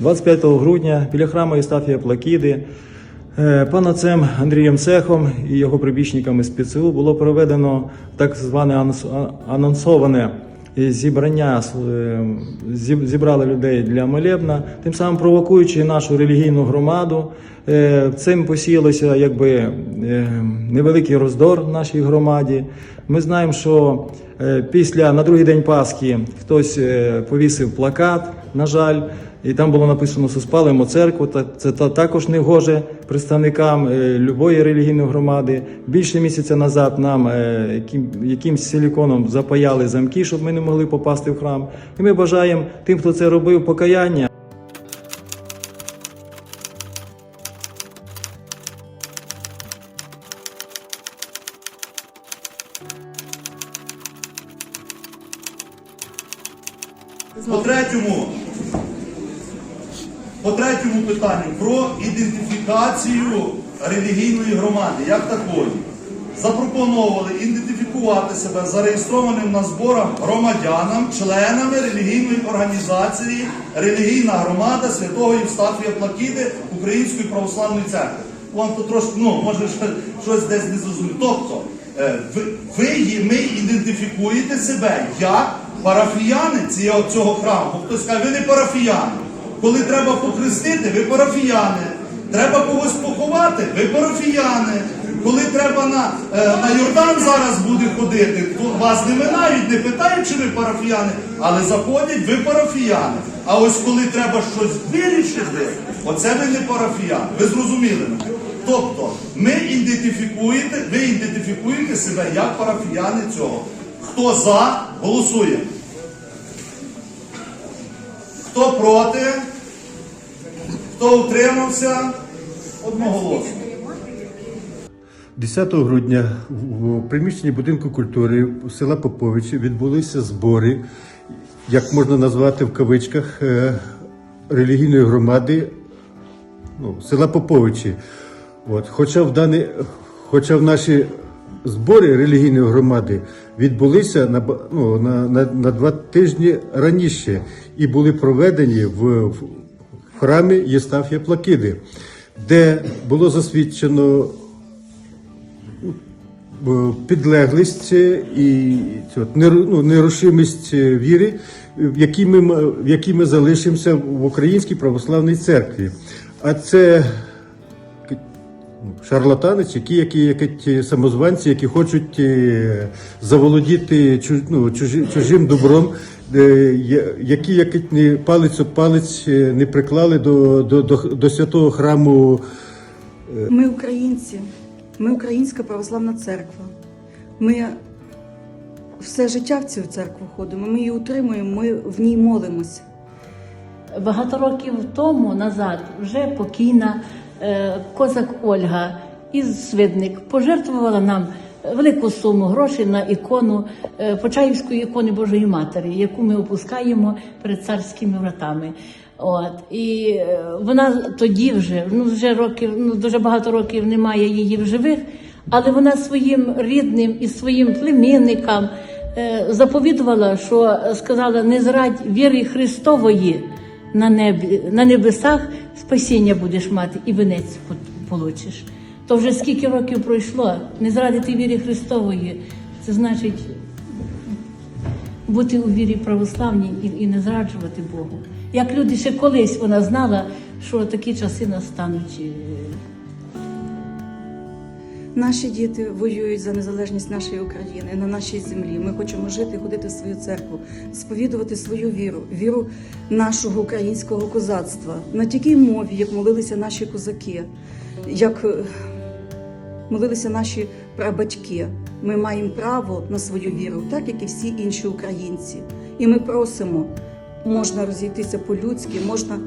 25 грудня біля храму Єстафія Плакіди е, панацем Андрієм Цехом і його прибічниками з ПЦУ було проведено так зване анонсоване зібрання е, зібрали людей для молебна, тим самим провокуючи нашу релігійну громаду. Е, Цим посіялося якби невеликий роздор в нашій громаді. Ми знаємо, що після на другий день Пасхи хтось повісив плакат, на жаль, і там було написано «Суспалимо церкву». Та це та- також негоже представникам е, любої релігійної громади. Більше місяця назад нам е, якимсь силіконом запаяли замки, щоб ми не могли попасти в храм. І ми бажаємо тим, хто це робив, покаяння. По третьому, по третьому питанню про ідентифікацію релігійної громади, як такої. Запропонували ідентифікувати себе зареєстрованим на зборах громадянам, членами релігійної організації Релігійна громада Святого Євстафія Плакіди Української православної церкви. Вам тут трошки, ну, може, щось десь не зрозуміло. Тобто, е, ви, ми ідентифікуєте себе як парафіяни цього храму. Хтось каже, ви не парафіяни. Коли треба покрестити, ви парафіяни. Треба когось поховати, ви парафіяни. Коли треба на, е, на Йордан зараз буде ходити, то вас не минають, не питають, чи ви парафіяни, але заходять, ви парафіяни. А ось коли треба щось вирішити, оце ви не парафіяни. Ви зрозуміли мене? Тобто, ми ідентифікуєте, ви ідентифікуєте себе як парафіяни цього. Хто за, голосує. Хто проти? Хто утримався? Одноголосно. 10 грудня в приміщенні будинку культури села Поповичі відбулися збори, як можна назвати в кавичках, е, релігійної громади ну, села Поповичі. От. Хоча, в дані, хоча в наші збори релігійної громади відбулися на, ну, на, на, на два тижні раніше і були проведені в, в храмі Єстафія Плакиди, де було засвідчено е, підлеглість і ну, нерушимість віри, в якій ми, в якій ми залишимося в Українській православній церкві. А це шарлатани, чи які, які, які ті самозванці, які хочуть е, заволодіти чуж, ну, чужі- чужим добром, е, які, які ні палець об палець е, не приклали до, до, до, до святого храму. Ми українці, ми Українська православна церква. Ми все життя в цю церкву ходимо, ми її утримуємо, ми в ній молимося. Багато років тому назад вже покійна козак Ольга із Свидник пожертвувала нам велику суму грошей на ікону е, Почаївської ікони Божої Матері, яку ми опускаємо перед царськими вратами. От і е, вона тоді вже ну вже років, ну дуже багато років немає її в живих, але вона своїм рідним і своїм племінникам е, заповідувала, що е, сказала: не зрадь віри Христової на небі, на небесах спасіння будеш мати і венець по- получиш. То вже скільки років пройшло, не зрадити вірі Христової, це значить бути у вірі православній і, і не зраджувати Богу. Як люди ще колись вона знала, що такі часи настануть. Е, Наші діти воюють за незалежність нашої України на нашій землі. Ми хочемо жити, ходити в свою церкву, сповідувати свою віру, віру нашого українського козацтва на такій мові, як молилися наші козаки, як е, молилися наші прабатьки. Ми маємо право на свою віру, так як і всі інші українці. І ми просимо, можна розійтися по-людськи, можна.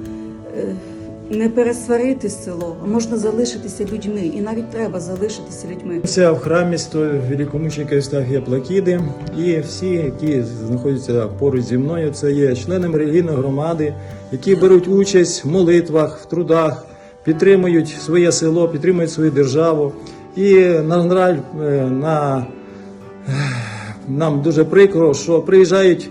Не пересварити село, а можна залишитися людьми, і навіть треба залишитися людьми. Це в храмі сто великомученика Євстафія Плакіди, і всі, які знаходяться поруч зі мною, це є членами релігійної громади, які беруть участь в молитвах, в трудах, підтримують своє село, підтримують свою державу. І на жаль, е, на нам дуже прикро, що приїжджають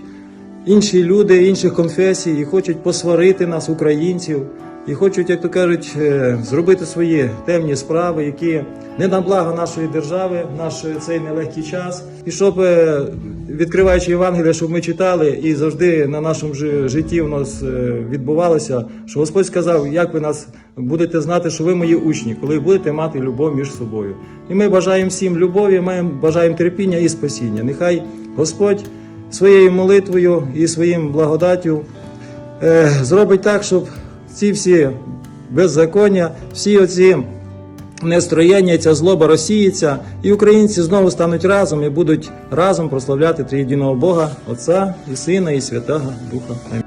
інші люди інших конфесій і хочуть посварити нас, українців, і хочуть, як то кажуть, е, зробити свої темні справи, які не на благо нашої держави, наш е, цей нелегкий час. І щоб, е, відкриваючи Євангелія, щоб ми читали і завжди на нашому житті в нас відбувалося, що Господь сказав, як ви нас будете знати, що ви мої учні, коли будете мати любов між собою. І ми бажаємо всім любові, ми бажаємо терпіння і спасіння. Нехай Господь своєю молитвою і своїм благодаттю зробить так, щоб ці всі беззаконня, всі оці нестроєння, ця злоба розсіється, і українці знову стануть разом і будуть разом прославляти триєдиного Бога, Отця і Сина, і Святого Духа. Амінь.